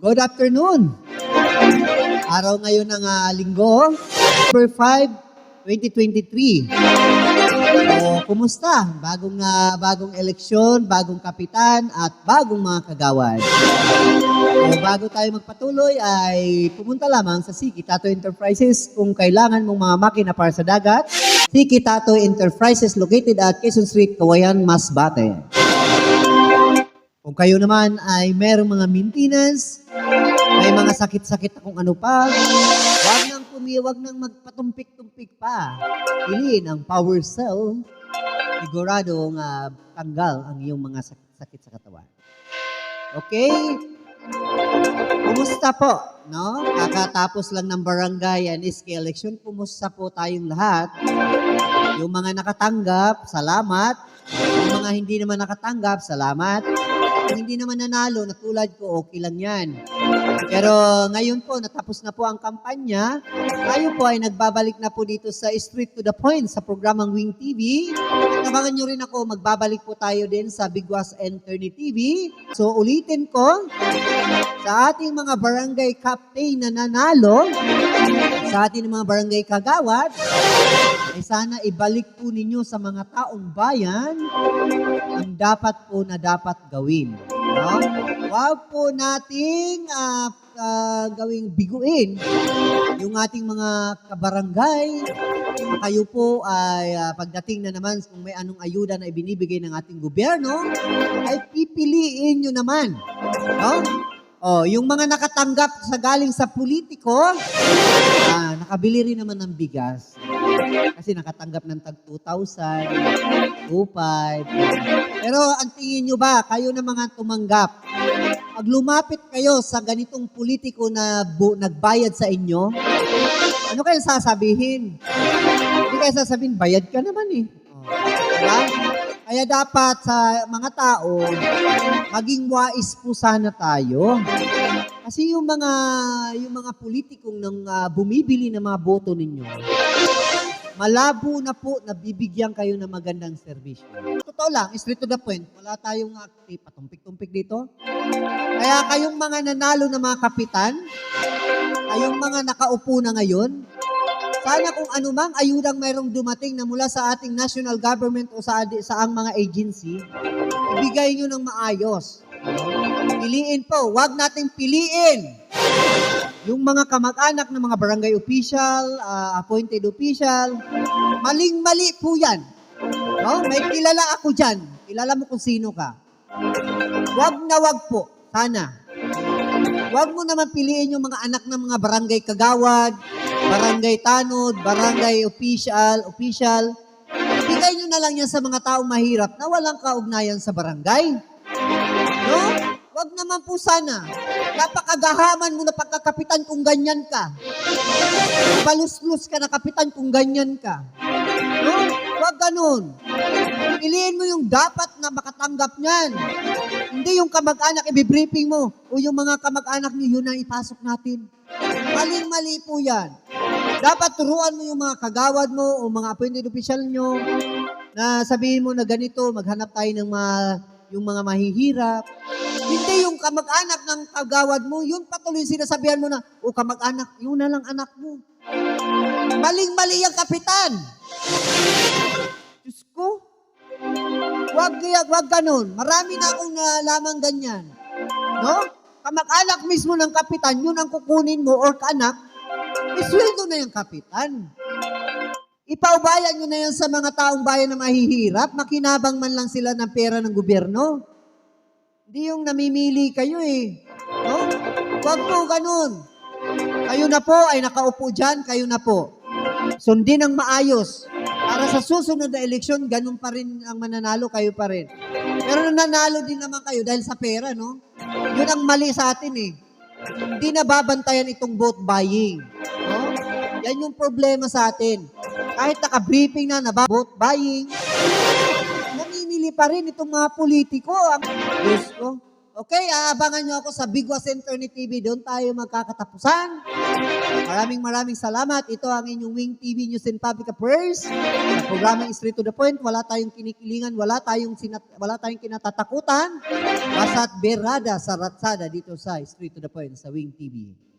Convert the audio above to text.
Good afternoon. Araw ngayon ng ah, linggo, November 5, 2023. So, kumusta? Bagong ah, bagong eleksyon, bagong kapitan at bagong mga kagawad. So, bago tayo magpatuloy ay pumunta lamang sa Siki Tato Enterprises kung kailangan mong mga makina para sa dagat. Siki Tato Enterprises located at Quezon Street, Kawayan, Masbate. Kung kayo naman ay merong mga maintenance, may mga sakit-sakit na kung ano pa, huwag nang pumiwag nang magpatumpik-tumpik pa. Piliin ang Power Cell. Siguradong uh, tanggal ang iyong mga sakit-sakit sa katawan. Okay? Kumusta po? No? Kakatapos lang ng barangay and SK election, kumusta po tayong lahat? Yung mga nakatanggap, salamat. Yung mga hindi naman nakatanggap, salamat. Hindi naman nanalo, na tulad ko, okay lang yan. Pero ngayon po, natapos na po ang kampanya. Tayo po ay nagbabalik na po dito sa Street to the Point sa programang Wing TV. At abangan nyo rin ako, magbabalik po tayo din sa Bigwas Eternity TV. So ulitin ko, sa ating mga barangay captain na nanalo, sa ating mga barangay kagawad, ay sana ibalik po ninyo sa mga taong bayan ang dapat po na dapat gawin. No? Huwag po nating ah, ah, gawing biguin yung ating mga kabarangay. Kayo po ay ah, pagdating na naman kung may anong ayuda na ibinibigay ng ating gobyerno, ay pipiliin nyo naman. No? Oh, yung mga nakatanggap sa galing sa politiko, ah, nakabili rin naman ng bigas. Kasi nakatanggap ng tag 2,000, 2,500. Pero ang tingin nyo ba, kayo na mga tumanggap, pag lumapit kayo sa ganitong politiko na bu- nagbayad sa inyo, ano kayo sasabihin? Hindi kayo sasabihin, bayad ka naman eh. Oh, diba? Kaya dapat sa mga tao, maging wais po sana tayo. Kasi yung mga yung mga politikong nang ah, bumibili ng mga boto ninyo, malabo na po na bibigyan kayo ng magandang serbisyo. Totoo lang, straight to the point, wala tayong active, patumpik-tumpik dito. Kaya kayong mga nanalo na mga kapitan, kayong mga nakaupo na ngayon, sana kung anumang ayudang mayroong dumating na mula sa ating national government o sa, sa ang mga agency, ibigay nyo ng maayos. Piliin po, wag nating piliin yung mga kamag-anak ng mga barangay official, ah, appointed official, maling-mali po yan. No? May kilala ako dyan. Kilala mo kung sino ka. Wag na wag po. Sana. Wag mo naman piliin yung mga anak ng mga barangay kagawad, barangay tanod, barangay official, official. Ibigay nyo na lang yan sa mga taong mahirap na walang kaugnayan sa barangay. Wag naman po sana. Napakagahaman mo na pagkakapitan kung ganyan ka. Paluslus ka na kapitan kung ganyan ka. No? Wag ganun. Piliin mo yung dapat na makatanggap niyan. Hindi yung kamag-anak, ibibriefing mo. O yung mga kamag-anak niyo, yun ang ipasok natin. Maling-mali po yan. Dapat turuan mo yung mga kagawad mo o mga appointed official nyo na sabihin mo na ganito, maghanap tayo ng mga, yung mga mahihirap. Hindi yung kamag-anak ng kagawad mo, yun patuloy sinasabihan mo na, o kamag-anak, yun na lang anak mo. Maling-mali yung kapitan. Diyos ko, wag, wag ganun. Marami na akong nalaman ganyan. No? Kamag-anak mismo ng kapitan, yun ang kukunin mo or kaanak, isweldo na yung kapitan. Ipaubayan nyo na yan sa mga taong bayan na mahihirap, makinabang man lang sila ng pera ng gobyerno. Hindi yung namimili kayo eh. No? Huwag po ganun. Kayo na po ay nakaupo dyan, kayo na po. Sundin ang maayos. Para sa susunod na eleksyon, ganun pa rin ang mananalo, kayo pa rin. Pero nanalo din naman kayo dahil sa pera, no? Yun ang mali sa atin eh. Hindi na babantayan itong vote buying. No? Yan yung problema sa atin. Kahit naka-briefing na na vote buying, namimili pa rin itong mga politiko. Ang Diyos ko. Okay, aabangan nyo ako sa Bigwa Center ni TV. Doon tayo magkakatapusan. Maraming maraming salamat. Ito ang inyong Wing TV News and Public Affairs. Sa programang Straight to the Point, wala tayong kinikilingan, wala tayong, sinat, wala tayong kinatatakutan. Basta't berada sa ratsada dito sa Straight to the Point sa Wing TV.